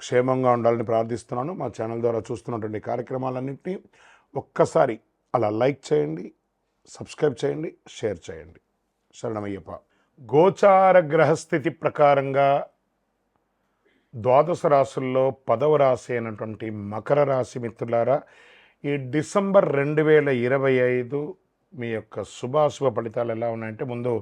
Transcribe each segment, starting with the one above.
క్షేమంగా ఉండాలని ప్రార్థిస్తున్నాను. మా ఛానల్ ద్వారా చూస్తున్నటువంటి కార్యక్రమాలన్నింటినీ ఒక్కసారి అలా లైక్ చేయండి సబ్స్క్రైబ్ చేయండి షేర్ చేయండి. శరణమయ్యప్ప. గోచార గ్రహస్థితి ప్రకారంగా ద్వాదశ రాశుల్లో పదవ రాశి అయినటువంటి మకర రాశి మిత్రులారా ఈ డిసెంబర్ రెండు వేల ఇరవై ఐదు మీ యొక్క శుభాశుభ ఫలితాలు ఎలా ఉన్నాయంటే ముందు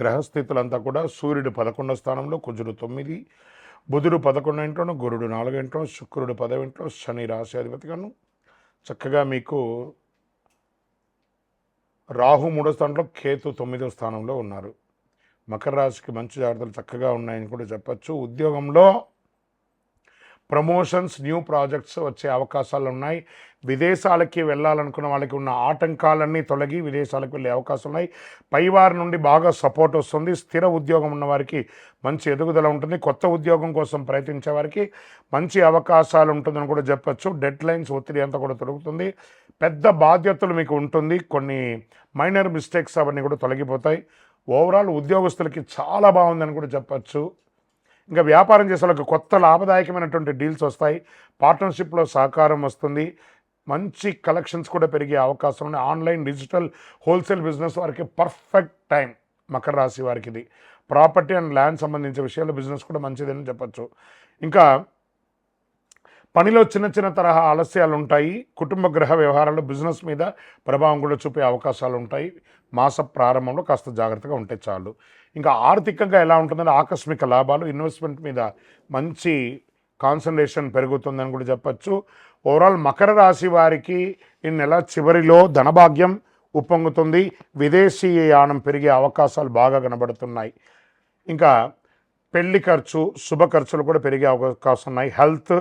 గ్రహస్థితులంతా కూడా సూర్యుడు పదకొండో స్థానంలో కుజుడు తొమ్మిది బుధుడు పదకొండు ఇంట్లోను గురుడు నాలుగు శుక్రుడు పదవింట్లో శని రాశి అధిపతిగాను చక్కగా మీకు రాహు మూడో స్థానంలో కేతు తొమ్మిదో స్థానంలో ఉన్నారు. మకర రాశికి మంచి జాగ్రత్తలు చక్కగా ఉన్నాయని కూడా చెప్పచ్చు. ఉద్యోగంలో ప్రమోషన్స్ న్యూ ప్రాజెక్ట్స్ వచ్చే అవకాశాలు ఉన్నాయి విదేశాలకి వెళ్ళాలనుకున్న వాళ్ళకి ఉన్న ఆటంకాలన్నీ తొలగి విదేశాలకు వెళ్ళే అవకాశం ఉన్నాయి పైవారి నుండి బాగా సపోర్ట్ వస్తుంది. స్థిర ఉద్యోగం ఉన్న వారికి మంచి ఎదుగుదల ఉంటుంది. కొత్త ఉద్యోగం కోసం ప్రయత్నించే వారికి మంచి అవకాశాలు ఉంటుందని కూడా చెప్పచ్చు. డెడ్ లైన్స్ ఒత్తిడి అంతా కూడా తొలగుతుంది. పెద్ద బాధ్యతలు మీకు ఉంటుంది. కొన్ని మైనర్ మిస్టేక్స్ అవన్నీ కూడా తొలగిపోతాయి. ఓవరాల్ ఉద్యోగస్తులకి చాలా బాగుందని కూడా చెప్పచ్చు. ఇంకా వ్యాపారం చేసే వాళ్ళకి కొత్త లాభదాయకమైనటువంటి డీల్స్ వస్తాయి. పార్ట్నర్షిప్లో సహకారం వస్తుంది. మంచి కలెక్షన్స్ కూడా పెరిగే అవకాశం ఉంది. ఆన్లైన్ డిజిటల్ హోల్సేల్ బిజినెస్ వారికి పర్ఫెక్ట్ టైం మకర రాశి వారికి ఇది ప్రాపర్టీ అండ్ ల్యాండ్ సంబంధించిన విషయాల్లో బిజినెస్ కూడా మంచిదని చెప్పచ్చు. ఇంకా పనిలో చిన్న చిన్న తరహా ఆలస్యాలు ఉంటాయి కుటుంబ గ్రహ వ్యవహారాలు బిజినెస్ మీద ప్రభావం కూడా చూపే అవకాశాలు ఉంటాయి మాస ప్రారంభంలో కాస్త జాగ్రత్తగా ఉంటే చాలు. ఇంకా ఆర్థికంగా ఎలా ఉంటుందంటే ఆకస్మిక లాభాలు ఇన్వెస్ట్మెంట్ మీద మంచి కాన్సన్ట్రేషన్ పెరుగుతుందని కూడా చెప్పచ్చు. ఓవరాల్ మకర రాశి వారికి ఈ నెల చివరిలో ధనభాగ్యం ఉప్పొంగుతుంది. విదేశీ యానం పెరిగే అవకాశాలు బాగా కనబడుతున్నాయి. ఇంకా పెళ్ళి ఖర్చు శుభ ఖర్చులు కూడా పెరిగే అవకాశం ఉన్నాయి. హెల్త్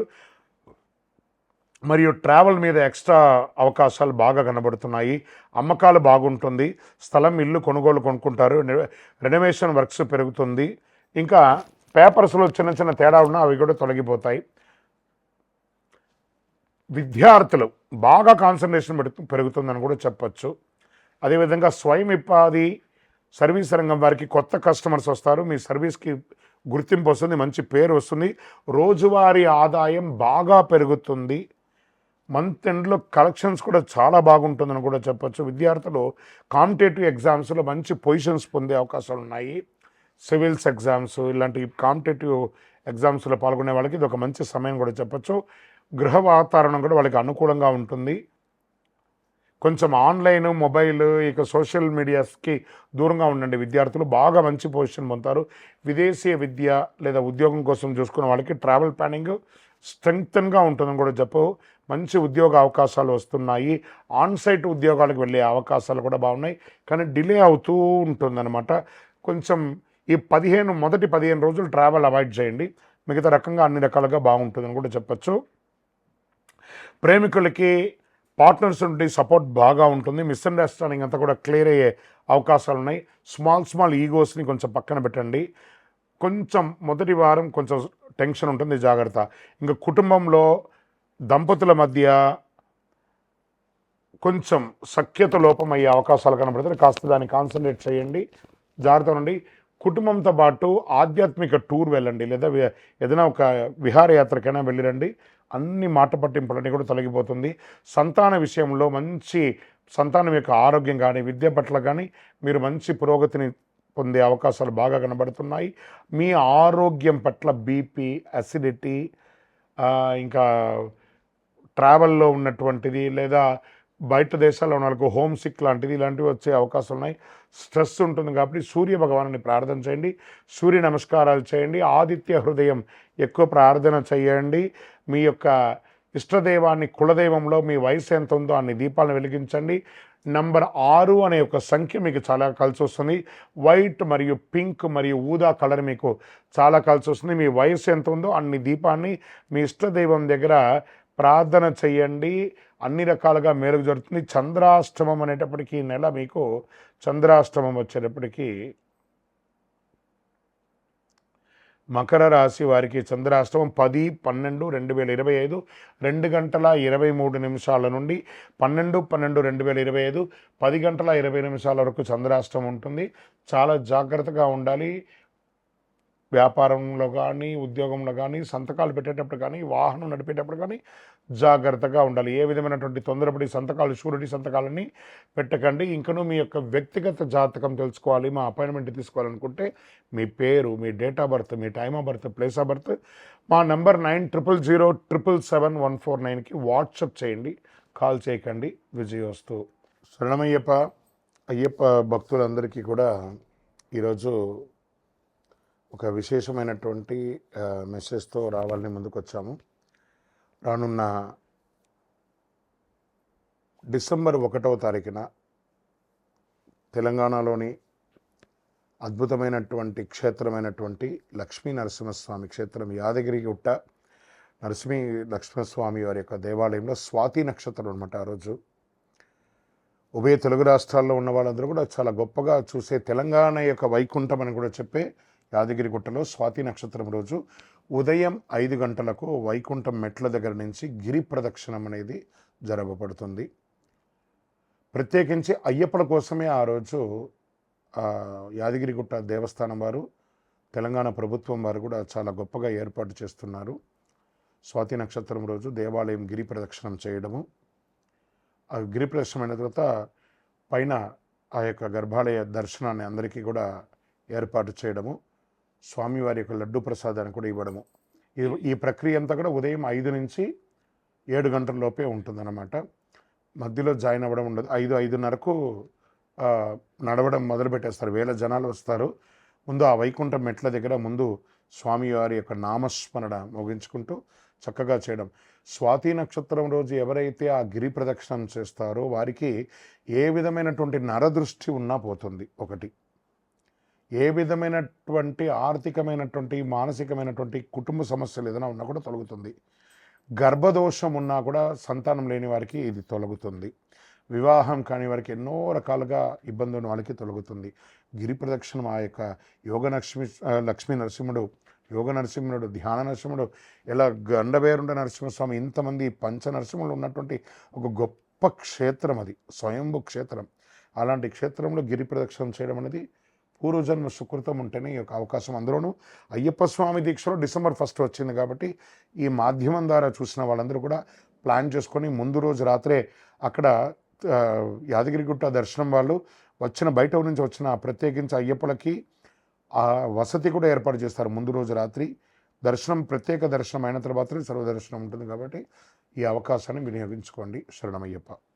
మరియు ట్రావెల్ మీద ఎక్స్ట్రా అవకాశాలు బాగా కనబడుతున్నాయి. అమ్మకాలు బాగుంటుంది. స్థలం ఇల్లు కొనుగోలు కొనుక్కుంటారు. రెనోవేషన్ వర్క్స్ పెరుగుతుంది. ఇంకా పేపర్స్లో చిన్న చిన్న తేడా ఉన్నా అవి కూడా తొలగిపోతాయి. విద్యార్థులు బాగా కాన్సన్ట్రేషన్ పెడుతూ పెరుగుతుందని కూడా చెప్పచ్చు. అదేవిధంగా స్వయం ఉపాధి సర్వీస్ రంగం వారికి కొత్త కస్టమర్స్ వస్తారు. మీ సర్వీస్కి గుర్తింపు వస్తుంది మంచి పేరు వస్తుంది. రోజువారీ ఆదాయం బాగా పెరుగుతుంది. మంత్ ఎండ్లో కలెక్షన్స్ కూడా చాలా బాగుంటుందని కూడా చెప్పొచ్చు. విద్యార్థులు కాంపిటేటివ్ ఎగ్జామ్స్లో మంచి పొజిషన్స్ పొందే అవకాశాలు ఉన్నాయి. సివిల్స్ ఎగ్జామ్స్ ఇలాంటి కాంపిటేటివ్ ఎగ్జామ్స్లో పాల్గొనే వాళ్ళకి ఇది ఒక మంచి సమయం కూడా చెప్పచ్చు. గృహ వాతావరణం కూడా వాళ్ళకి అనుకూలంగా ఉంటుంది. కొంచెం ఆన్లైన్ మొబైల్ ఇక సోషల్ మీడియాస్కి దూరంగా ఉండండి. విద్యార్థులు బాగా మంచి పొజిషన్ పొందుతారు. విదేశీయ విద్య లేదా ఉద్యోగం కోసం చూసుకున్న వాళ్ళకి ట్రావెల్ ప్లానింగ్ స్ట్రెంగ్త్గా ఉంటుందని కూడా చెప్పు. మంచి ఉద్యోగ అవకాశాలు వస్తున్నాయి. ఆన్సైట్ ఉద్యోగాలకు వెళ్ళే అవకాశాలు కూడా బాగున్నాయి. కానీ డిలే అవుతూ ఉంటుందన్నమాట. కొంచెం ఈ పదిహేను మొదటి పదిహేను రోజులు ట్రావెల్ అవాయిడ్ చేయండి. మిగతా రకంగా అన్ని రకాలుగా బాగుంటుందని కూడా చెప్పచ్చు. ప్రేమికులకి పార్ట్నర్స్ నుండి సపోర్ట్ బాగా ఉంటుంది. మిస్అండర్స్టాండింగ్ అంతా కూడా క్లియర్ అయ్యే అవకాశాలు ఉన్నాయి. స్మాల్ స్మాల్ ఈగోస్ని కొంచెం పక్కన పెట్టండి. కొంచెం మొదటి వారం కొంచెం టెన్షన్ ఉంటుంది. జాగ్రత్త. ఇంకా కుటుంబంలో దంపతుల మధ్య కొంచెం సఖ్యత లోపం అయ్యే అవకాశాలు కనబడితే కాస్త దాన్ని కాన్సన్ట్రేట్ చేయండి. జాగ్రత్త నుండి కుటుంబంతో పాటు ఆధ్యాత్మిక టూర్ వెళ్ళండి. లేదా ఏదైనా ఒక విహారయాత్రకైనా వెళ్ళిరండి. అన్ని మాట పట్టింపులన్నీ కూడా తొలగిపోతుంది. సంతాన విషయంలో మంచి సంతానం యొక్క ఆరోగ్యం కానీ విద్య పట్ల కానీ మీరు మంచి పురోగతిని పొందే అవకాశాలు బాగా కనబడుతున్నాయి. మీ ఆరోగ్యం పట్ల బీపీ అసిడిటీ ఇంకా ట్రావెల్లో ఉన్నటువంటిది లేదా బయట దేశాల్లో ఉన్న వాళ్ళకు హోమ్ సిక్ లాంటిది ఇలాంటివి వచ్చే అవకాశం ఉన్నాయి. స్ట్రెస్ ఉంటుంది కాబట్టి సూర్య భగవాన్ని ప్రార్థన చేయండి. సూర్య నమస్కారాలు చేయండి. ఆదిత్య హృదయం ఎక్కువ ప్రార్థన చేయండి. మీ యొక్క ఇష్టదైవాన్ని కులదైవంలో మీ వయసు ఎంత ఉందో అన్ని దీపాలను వెలిగించండి. నంబర్ ఆరు అనే ఒక సంఖ్య మీకు చాలా కలిసి వస్తుంది. వైట్ మరియు పింక్ మరియు ఊదా కలర్ మీకు చాలా కలిసి వస్తుంది. మీ వయసు ఎంత ఉందో అన్ని దీపాన్ని మీ ఇష్టదైవం దగ్గర ప్రార్థన చేయండి. అన్ని రకాలుగా మేలుకు జరుగుతుంది. చంద్రాష్టమం అనేటప్పటికీ నెల మీకు చంద్రాష్టమం వచ్చేటప్పటికీ మకర రాశి వారికి చంద్రాష్టమం పది పన్నెండు రెండు వేల ఇరవై ఐదు రెండు గంటల ఇరవై మూడు నిమిషాల నుండి పన్నెండు పన్నెండు రెండు వేల ఇరవై ఐదు పది గంటల ఇరవై నిమిషాల వరకు చంద్రాష్టమం ఉంటుంది. చాలా జాగ్రత్తగా ఉండాలి. వ్యాపారంలో కానీ ఉద్యోగంలో కానీ సంతకాలు పెట్టేటప్పుడు కానీ వాహనం నడిపేటప్పుడు కానీ జాగ్రత్తగా ఉండాలి. ఏ విధమైనటువంటి తొందరపడి సంతకాలు షూరిటీ సంతకాలని పెట్టకండి. ఇంకనూ మీ యొక్క వ్యక్తిగత జాతకం తెలుసుకోవాలి మా అపాయింట్మెంట్ తీసుకోవాలనుకుంటే మీ పేరు మీ date of birth me time of birth place of birth మా number nine triple zero triple seven one four నైన్కి వాట్సప్ చేయండి కాల్ చేయకండి. విజయోస్తు శరణమయ్యప్ప అయ్యప్ప భక్తులందరికీ కూడా ఈరోజు ఒక విశేషమైనటువంటి మెసేజ్తో రావాలని ముందుకు వచ్చాము రానున్న డిసెంబర్ ఒకటవ తారీఖున తెలంగాణలోని అద్భుతమైనటువంటి క్షేత్రమైనటువంటి లక్ష్మీ నరసింహస్వామి క్షేత్రం యాదగిరి గుట్ట నరసింహి లక్ష్మణస్వామి వారి యొక్క దేవాలయంలో స్వాతి నక్షత్రం అనమాట ఆ రోజు. ఉభయ తెలుగు రాష్ట్రాల్లో ఉన్న వాళ్ళందరూ కూడా చాలా గొప్పగా చూసే తెలంగాణ యొక్క వైకుంఠం అని కూడా చెప్పే యాదగిరి గుట్టలో స్వాతి నక్షత్రం రోజు ఉదయం ఐదు గంటలకు వైకుంఠం మెట్ల దగ్గర నుంచి గిరి ప్రదక్షిణం అనేది జరగబడుతుంది. ప్రత్యేకించి అయ్యప్పల కోసమే ఆ రోజు యాదగిరిగుట్ట దేవస్థానం వారు తెలంగాణ ప్రభుత్వం వారు కూడా చాలా గొప్పగా ఏర్పాటు చేస్తున్నారు. స్వాతి నక్షత్రం రోజు దేవాలయం గిరి ప్రదక్షిణం చేయడము. ఆ గిరి ప్రదక్షిణం అయిన తర్వాత పైన ఆ యొక్క గర్భాలయ దర్శనాన్ని అందరికీ కూడా ఏర్పాటు చేయడము. స్వామివారి యొక్క లడ్డు ప్రసాదాన్ని కూడా ఇవ్వడము. ఈ- ఈ ప్రక్రియ అంతా కూడా ఉదయం ఐదు నుంచి ఏడు గంటల లోపే ఉంటుందన్నమాట. మధ్యలో జాయిన్ అవ్వడం ఉండదు. ఐదు ఐదున్నరకు నడవడం మొదలు పెట్టేస్తారు. వేల జనాలు వస్తారు. ముందు ఆ వైకుంఠం మెట్ల దగ్గర ముందు స్వామివారి యొక్క నామస్మరణ ముగించుకుంటూ చక్కగా చేయడం. స్వాతి నక్షత్రం రోజు ఎవరైతే ఆ గిరి ప్రదక్షిణం చేస్తారో వారికి ఏ విధమైనటువంటి నరదృష్టి ఉన్నా పోతుంది ఒకటి. ఏ విధమైనటువంటి ఆర్థికమైనటువంటి మానసికమైనటువంటి కుటుంబ సమస్యలు ఏదైనా ఉన్నా కూడా తొలగుతుంది. గర్భదోషం ఉన్నా కూడా సంతానం లేని వారికి ఇది తొలగుతుంది. వివాహం కాని వారికి ఎన్నో రకాలుగా ఇబ్బంది ఉన్న వాళ్ళకి తొలగుతుంది. గిరి ప్రదక్షిణం ఆ యొక్క యోగ లక్ష్మి లక్ష్మీ నరసింహుడు యోగ నరసింహుడు ధ్యాన నరసింహుడు ఇలా గండబేరుండ నరసింహస్వామి ఇంతమంది పంచ నరసింహులు ఉన్నటువంటి ఒక గొప్ప క్షేత్రం అది స్వయంభు క్షేత్రం. అలాంటి క్షేత్రంలో గిరి ప్రదక్షిణం చేయడం అనేది పూర్వజన్మ సుకృతం ఉంటేనే ఈ యొక్క అవకాశం అందులోనూ. అయ్యప్ప స్వామి దీక్షలో డిసెంబర్ ఫస్ట్ వచ్చింది కాబట్టి ఈ మాధ్యమం ద్వారా చూసిన వాళ్ళందరూ కూడా ప్లాన్ చేసుకొని ముందు రోజు రాత్రే అక్కడ యాదగిరిగుట్ట దర్శనం వాళ్ళు వచ్చిన బయట నుంచి వచ్చిన ప్రత్యేకించి అయ్యప్పలకి ఆ వసతి కూడా ఏర్పాటు చేస్తారు ముందు రోజు రాత్రి. దర్శనం ప్రత్యేక దర్శనం అయిన తర్వాతనే సర్వదర్శనం ఉంటుంది కాబట్టి ఈ అవకాశాన్ని వినియోగించుకోండి. శరణమయ్యప్ప.